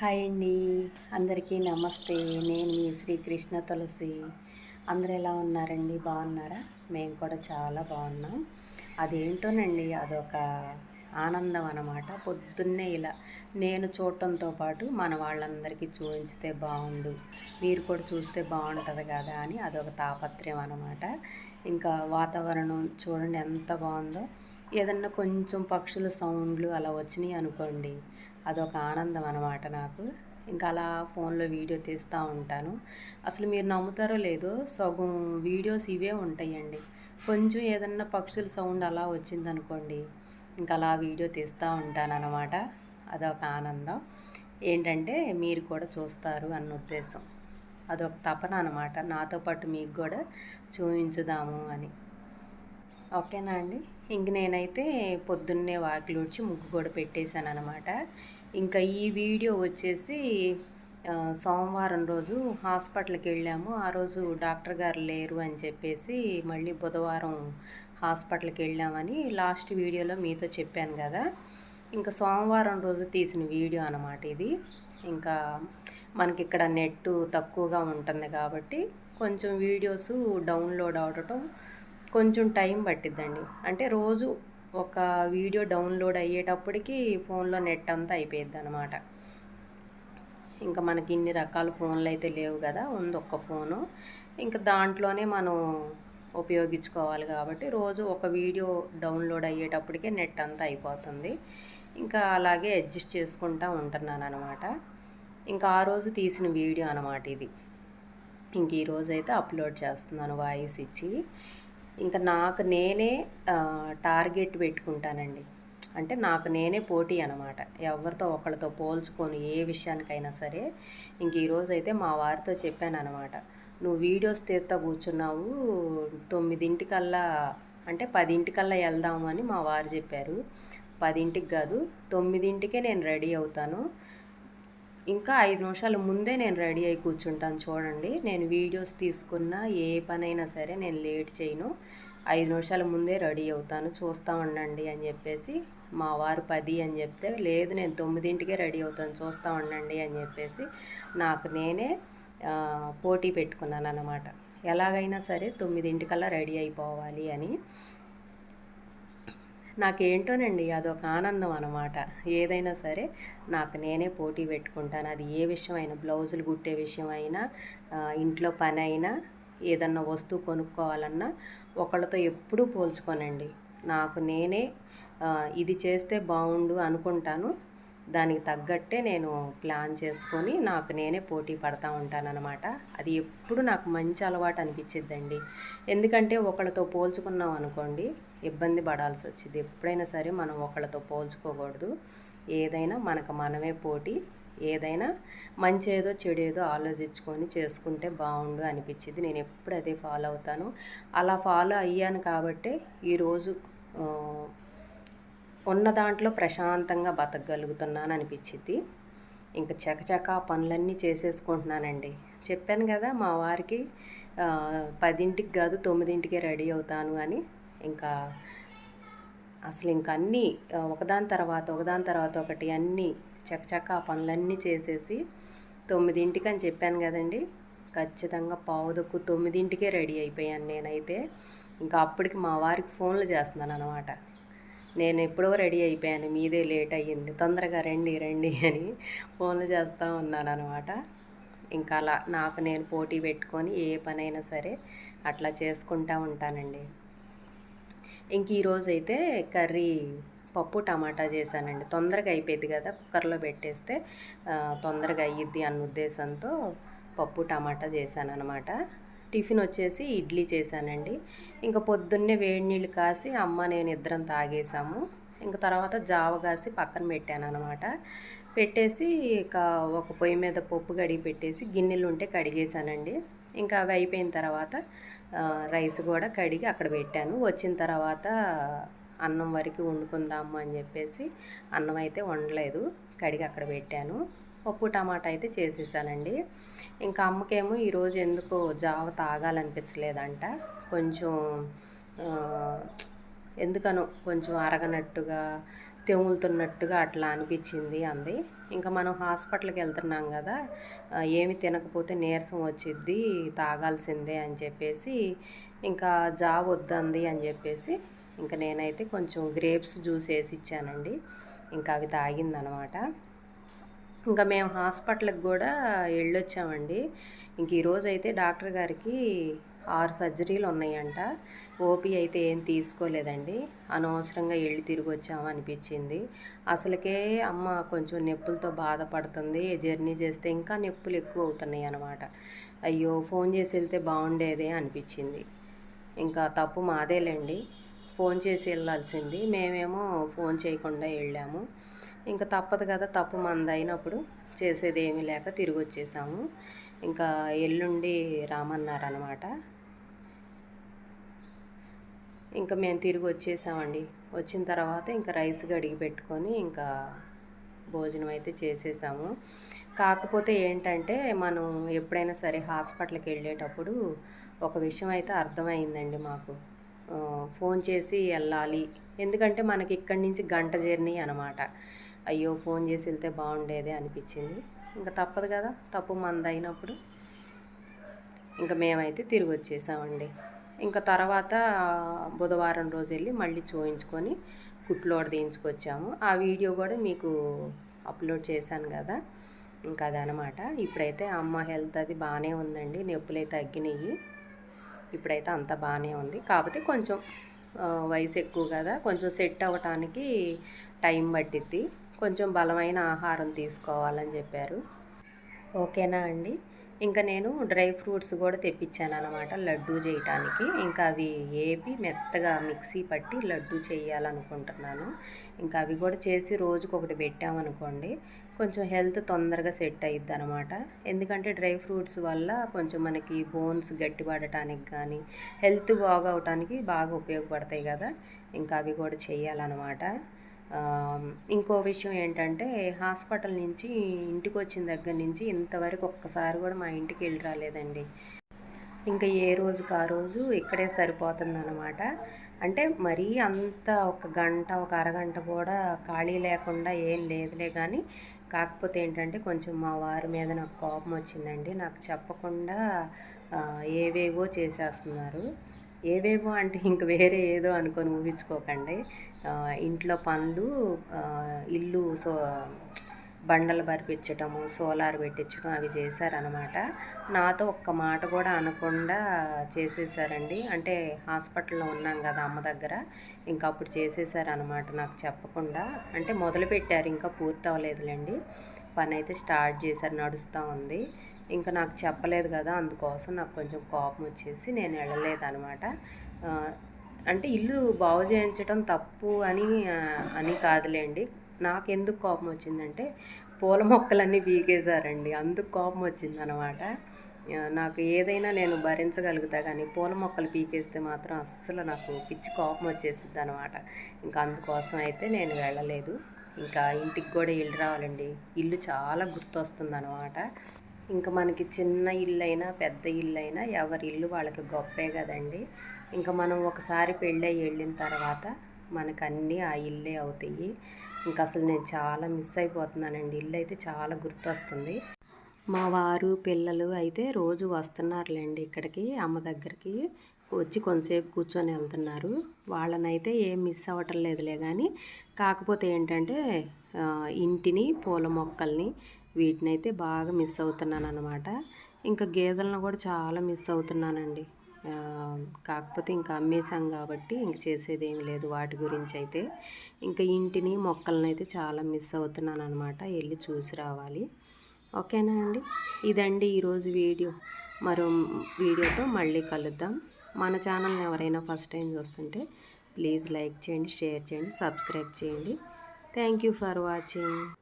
Hi అండి. అందరికీ నమస్తే. నేను మీ శ్రీకృష్ణ తులసి. అందరు ఎలా ఉన్నారండి? బాగున్నారా? మేము కూడా చాలా బాగున్నాం. అదేంటోనండి అదొక ఆనందం అన్నమాట. పొద్దున్నే ఇలా నేను చూడటంతో పాటు మన వాళ్ళందరికీ చూపించితే బాగుండు. మీరు కూడా చూస్తే బాగుంటుంది కదా అని అదొక తాపత్రయం అనమాట ఇంకా వాతావరణం చూడండి ఎంత బాగుందో. ఏదన్నా కొంచెం పక్షుల సౌండ్లు అలా వచ్చినాయి అనుకోండి అదొక ఆనందం అనమాట నాకు. ఇంకా అలా ఫోన్లో వీడియో తీస్తూ ఉంటాను. అసలు మీరు నమ్ముతారో లేదో సగం వీడియోస్ ఇవే ఉంటాయండి. కొంచెం ఏదన్నా పక్షుల సౌండ్ అలా వచ్చిందనుకోండి ఇంకా అలా వీడియో తీస్తూ ఉంటాను అన్నమాట అదొక ఆనందం. ఏంటంటే మీరు కూడా చూస్తారు అన్న ఉద్దేశం. అదొక తపన అనమాట నాతో పాటు మీకు కూడా చూపించుదాము అని. ఓకేనా అండి? ఇంక నేనైతే పొద్దున్నే వాకిలుడ్చి ముగ్గు కూడా పెట్టేశాను అనమాట ఇంకా ఈ వీడియో వచ్చేసి సోమవారం రోజు హాస్పిటల్కి వెళ్ళాము. ఆ రోజు డాక్టర్ గారు లేరు అని చెప్పేసి మళ్ళీ బుధవారం హాస్పిటల్కి వెళ్ళామని లాస్ట్ వీడియోలో మీతో చెప్పాను కదా. ఇంకా సోమవారం రోజు తీసిన వీడియో అనమాట ఇది. ఇంకా మనకి ఇక్కడ నెట్ తక్కువగా ఉంటుంది కాబట్టి కొంచెం వీడియోస్ డౌన్లోడ్ అవడటం కొంచెం టైం పట్టిద్దండి. అంటే రోజు ఒక వీడియో డౌన్లోడ్ అయ్యేటప్పటికి ఫోన్లో నెట్ అంతా అయిపోయిద్ది అనమాట ఇంకా మనకి ఇన్ని రకాల ఫోన్లు అయితే లేవు కదా ఉంది ఒక్క ఫోను. ఇంకా దాంట్లోనే మనం ఉపయోగించుకోవాలి కాబట్టి రోజు ఒక వీడియో డౌన్లోడ్ అయ్యేటప్పటికే నెట్ అంతా అయిపోతుంది. ఇంకా అలాగే అడ్జస్ట్ చేసుకుంటూ ఉంటున్నాను అనమాట ఇంకా ఆ రోజు తీసిన వీడియో అనమాట ఇది. ఇంక ఈరోజు అయితే అప్లోడ్ చేస్తున్నాను వాయిస్ ఇచ్చి. ఇంకా నాకు నేనే టార్గెట్ పెట్టుకుంటానండి. అంటే నాకు నేనే పోటీ అనమాట. ఎవరితో ఒకళ్ళతో పోల్చుకొని ఏ విషయానికైనా సరే ఇంక ఈరోజు అయితే మా వారితో చెప్పాను అనమాట నువ్వు వీడియోస్ తీస్తా కూర్చున్నావు తొమ్మిదింటికల్లా అంటే పదింటికల్లా వెళ్దాము అని మా వారు చెప్పారు. పదింటికి కాదు తొమ్మిదింటికే నేను రెడీ అవుతాను. ఇంకా ఐదు నిమిషాల ముందే నేను రెడీ అయి కూర్చుంటాను చూడండి. నేను వీడియోస్ తీసుకున్న ఏ పనైనా సరే నేను లేట్ చేయను. ఐదు నిమిషాల ముందే రెడీ అవుతాను. చూస్తూ ఉండండి అని చెప్పేసి మా వారు పది అని చెప్తే లేదు నేను తొమ్మిదింటికే రెడీ అవుతాను చూస్తూ ఉండండి అని చెప్పేసి నాకు నేనే పోటీ పెట్టుకున్నాను అన్నమాట ఎలాగైనా సరే తొమ్మిదింటికల్లా రెడీ అయిపోవాలి అని. నాకేంటోనండి అదొక ఆనందం అనమాట. ఏదైనా సరే నాకు నేనే పోటీ పెట్టుకుంటాను. అది ఏ విషయమైనా బ్లౌజులు కుట్టే విషయం అయినా ఇంట్లో పని అయినా ఏదన్నా వస్తువు కొనుక్కోవాలన్నా ఒకళ్ళతో ఎప్పుడూ పోల్చుకోనండి. నాకు నేనే ఇది చేస్తే బాగుండు అనుకుంటాను. దానికి తగ్గట్టే నేను ప్లాన్ చేసుకొని నాకు నేనే పోటీ పడతా ఉంటానన్నమాట. అది ఎప్పుడు నాకు మంచి అలవాటు అనిపించిద్దండి ఎందుకంటే ఒకళ్ళతో పోల్చుకున్నాం అనుకోండి ఇబ్బంది పడాల్సి వచ్చింది. ఎప్పుడైనా సరే మనం ఒకళ్ళతో పోల్చుకోకూడదు. ఏదైనా మనకు మనమే పోటీ ఏదైనా మంచి ఏదో చెడు ఏదో ఆలోచించుకొని చేసుకుంటే బాగుండు అనిపించింది నేను ఎప్పుడు అదే ఫాలో అవుతాను. అలా ఫాలో అయ్యాను కాబట్టే ఈరోజు ఉన్న దాంట్లో ప్రశాంతంగా బతకగలుగుతున్నాను అనిపించింది ఇంకా చకచక పనులన్నీ చేసేసుకుంటున్నానండి. చెప్పాను కదా మా వారికి పదింటికి కాదు తొమ్మిదింటికే రెడీ అవుతాను అని. ఇంకా అసలు ఇంక అన్నీ ఒకదాని తర్వాత ఒకదాని తర్వాత ఒకటి అన్నీ చకచక ఆ పనులన్నీ చేసేసి తొమ్మిదింటికి అని చెప్పాను కదండి ఖచ్చితంగా పావుదొక్కు తొమ్మిదింటికే రెడీ అయిపోయాను నేనైతే. ఇంకా అప్పటికి మా వారికి ఫోన్లు చేస్తున్నాను అనమాట నేను ఎప్పుడో రెడీ అయిపోయాను. మీదే లేట్ అయ్యింది. తొందరగా రండి రండి అని ఫోన్లు చేస్తూ ఉన్నాను అనమాట ఇంకా అలా నాకు నేను పోటీ పెట్టుకొని ఏ పనైనా సరే అట్లా చేసుకుంటూ ఉంటానండి. ఇంక ఈరోజైతే కర్రీ పప్పు టమాటా చేశానండి. తొందరగా అయిపోయింది కదా కుక్కర్లో పెట్టేస్తే తొందరగా అయ్యిద్ది అన్న ఉద్దేశంతో పప్పు టమాటా చేశాను అనమాట టిఫిన్ వచ్చేసి ఇడ్లీ చేశానండి. ఇంకా పొద్దున్నే వేడి నీళ్ళు కాసి అమ్మ నేను ఇద్దరం తాగేసాము. ఇంకా తర్వాత జావ కాసి పక్కన పెట్టాను అనమాట పెట్టేసి ఇక ఒక పొయ్యి మీద పప్పు కడిగి పెట్టేసి గిన్నెలు ఉంటే కడిగేసానండి ఇంకా అవి అయిపోయిన తర్వాత రైస్ కూడా కడిగి అక్కడ పెట్టాను. వచ్చిన తర్వాత అన్నం వరకు వండుకుందాము అని చెప్పేసి అన్నం అయితే వండలేదు. కడిగి అక్కడ పెట్టాను. పప్పు టమాటా అయితే చేసేసానండి. ఇంకా అమ్మకేమో ఈరోజు ఎందుకో జావ తాగాలనిపించలేదంట. కొంచెం ఎందుకనో కొంచెం అరగనట్టుగా తెములుతున్నట్టుగా అట్లా అనిపించింది అంది. ఇంకా మనం హాస్పిటల్కి వెళ్తున్నాం కదా ఏమి తినకపోతే నీరసం వచ్చిద్ది తాగాల్సిందే అని చెప్పేసి ఇంకా జాబ్ వద్దంది అని చెప్పేసి ఇంకా నేనైతే కొంచెం గ్రేప్స్ జ్యూస్ వేసి ఇచ్చానండి. ఇంకా అవి తాగిందనమాట. ఇంకా మేము హాస్పిటల్కి కూడా వెళ్ళొచ్చామండి. ఇంక ఈరోజు అయితే డాక్టర్ గారికి ఆరు సర్జరీలు ఉన్నాయంట. ఓపీ అయితే ఏం తీసుకోలేదండి. అనవసరంగా వెళ్ళి తిరిగి వచ్చాము అనిపించింది అసలుకే అమ్మ కొంచెం నొప్పులతో బాధపడుతుంది. జర్నీ చేస్తే ఇంకా నొప్పులు ఎక్కువ అవుతున్నాయి అన్నమాట. అయ్యో ఫోన్ చేసి వెళ్తే బాగుండేదే అనిపించింది. ఇంకా తప్పు మాదేలేండి. ఫోన్ చేసి వెళ్ళాల్సింది. మేమేమో ఫోన్ చేయకుండా వెళ్ళాము. ఇంకా తప్పదు కదా తప్పు మందైనప్పుడు అయినప్పుడు చేసేది ఏమీ లేక తిరిగి వచ్చేసాము ఇంకా ఎల్లుండి రామన్నారనమాట ఇంకా మేము తిరిగి వచ్చేసామండి వచ్చిన తర్వాత ఇంకా రైస్ గడిగి పెట్టుకొని ఇంకా భోజనం అయితే చేసేసాము. కాకపోతే ఏంటంటే మనం ఎప్పుడైనా సరే హాస్పిటల్కి వెళ్ళేటప్పుడు ఒక విషయం అయితే అర్థమైందండి మాకు. ఫోన్ చేసి వెళ్ళాలి. ఎందుకంటే మనకి ఇక్కడి నుంచి గంట జర్నీ అనమాట అయ్యో ఫోన్ చేసి వెళ్తే బాగుండేదే అనిపించింది. ఇంకా తప్పదు కదా తప్పు మందైనప్పుడు. ఇంకా మేమైతే తిరిగి వచ్చేసామండి. ఇంకా తర్వాత బుధవారం రోజు వెళ్ళి మళ్ళీ చూయించుకొని కుట్లోడ తీయించుకొచ్చాము. ఆ వీడియో కూడా మీకు అప్లోడ్ చేశాను కదా. ఇంకా అదనమాట ఇప్పుడైతే అమ్మ హెల్త్ అది బాగానే ఉందండి. నొప్పులైతే తగ్గినాయి. ఇప్పుడైతే అంత బాగానే ఉంది. కాకపోతే కొంచెం వయసు ఎక్కువ కదా కొంచెం సెట్ అవ్వటానికి టైం పట్టిద్ది. కొంచెం బలమైన ఆహారం తీసుకోవాలని చెప్పారు. ఓకేనా అండి? ఇంకా నేను డ్రై ఫ్రూట్స్ కూడా తెప్పించాను అనమాట లడ్డు చేయటానికి. ఇంకా అవి ఏపి మెత్తగా మిక్సీ పట్టి లడ్డు చేయాలనుకుంటున్నాను. ఇంకా అవి కూడా చేసి రోజుకొకటి పెట్టామనుకోండి కొంచెం హెల్త్ తొందరగా సెట్ అయ్యిద్ది అనమాట ఎందుకంటే డ్రై ఫ్రూట్స్ వల్ల కొంచెం మనకి బోన్స్ గట్టిపడటానికి కానీ హెల్త్ బాగవటానికి బాగా ఉపయోగపడతాయి కదా. ఇంకా అవి కూడా చేయాలన్నమాట ఇంకో విషయం ఏంటంటే హాస్పిటల్ నుంచి ఇంటికి వచ్చిన దగ్గర నుంచి ఇంతవరకు ఒక్కసారి కూడా మా ఇంటికి వెళ్ళి రాలేదండి. ఇంకా ఏ రోజుకి ఆ రోజు ఇక్కడే సరిపోతుందన్నమాట అంటే మరీ అంత ఒక గంట ఒక అరగంట కూడా ఖాళీ లేకుండా ఏం లేదులే కానీ కాకపోతే ఏంటంటే కొంచెం మా వారి మీద నాకు కోపం వచ్చిందండి. నాకు చెప్పకుండా ఏవేవో చేసేస్తున్నారు. ఏవేవో అంటే ఇంక వేరే ఏదో అనుకొని ఊహించుకోకండి. ఇంట్లో పనులు ఇల్లు సో బండలు బరిపించటము సోలార్ పెట్టించడం అవి చేశారనమాట నాతో ఒక్క మాట కూడా అనకుండా చేసేసారండి. అంటే హాస్పిటల్లో ఉన్నాం కదా అమ్మ దగ్గర ఇంకా అప్పుడు చేసేసారనమాట నాకు చెప్పకుండా. అంటే మొదలుపెట్టారు ఇంకా పూర్తి అవ్వలేదులేండి. పని అయితే స్టార్ట్ చేశారు నడుస్తూ ఉంది. ఇంకా నాకు చెప్పలేదు కదా అందుకోసం నాకు కొంచెం కోపం వచ్చేసి నేను వెళ్ళలేదు అనమాట అంటే ఇల్లు బాగు చేయించడం తప్పు అని అని కాదులేండి. నాకెందుకు కోపం వచ్చిందంటే పూల మొక్కలన్నీ పీకేశారండి. అందుకు కోపం వచ్చిందనమాట. ఆ, నాకు ఏదైనా నేను భరించగలుగుతా కానీ పూల మొక్కలు పీకేస్తే మాత్రం అస్సలు నాకు పిచ్చి కోపం వచ్చేసిద్ది అనమాట ఇంకా అందుకోసం అయితే నేను వెళ్ళలేదు. ఇంకా ఇంటికి కూడా ఇల్లు రావాలండి. ఇల్లు చాలా గుర్తొస్తుంది అనమాట ఇంకా మనకి చిన్న ఇల్లు అయినా పెద్ద ఇల్లు అయినా ఎవరి ఇల్లు వాళ్ళకి గొప్పే కదండి. ఇంకా మనం ఒకసారి పెళ్ళి వెళ్ళిన తర్వాత మనకు అన్నీ ఆ ఇల్లే అవుతాయి. ఇంకా అసలు నేను చాలా మిస్ అయిపోతున్నానండి. ఇల్లు అయితే చాలా గుర్తొస్తుంది. మా వారు పిల్లలు అయితే రోజు వస్తున్నారులేండి ఇక్కడికి అమ్మ దగ్గరికి వచ్చి కొంతసేపు కూర్చొని వెళ్తున్నారు. వాళ్ళనైతే ఏం మిస్ అవ్వటం లేదులే కానీ కాకపోతే ఏంటంటే ఇంటిని పూల మొక్కల్ని వీటినైతే బాగా మిస్ అవుతున్నాను అనమాట ఇంకా గేదెలను కూడా చాలా మిస్ అవుతున్నానండి. కాకపోతే ఇంకా అమ్మేశాం కాబట్టి ఇంక చేసేది ఏమి లేదు వాటి గురించి అయితే. ఇంకా ఇంటిని మొక్కలను అయితే చాలా మిస్ అవుతున్నాను అనమాట వెళ్ళి చూసి రావాలి. ఓకేనా అండి? ఇదండి ఈరోజు వీడియో. మరో వీడియోతో మళ్ళీ కలుద్దాం. మన ఛానల్ని ఎవరైనా ఫస్ట్ టైం చూస్తుంటే ప్లీజ్ లైక్ చేయండి షేర్ చేయండి సబ్స్క్రైబ్ చేయండి. Thank you for watching.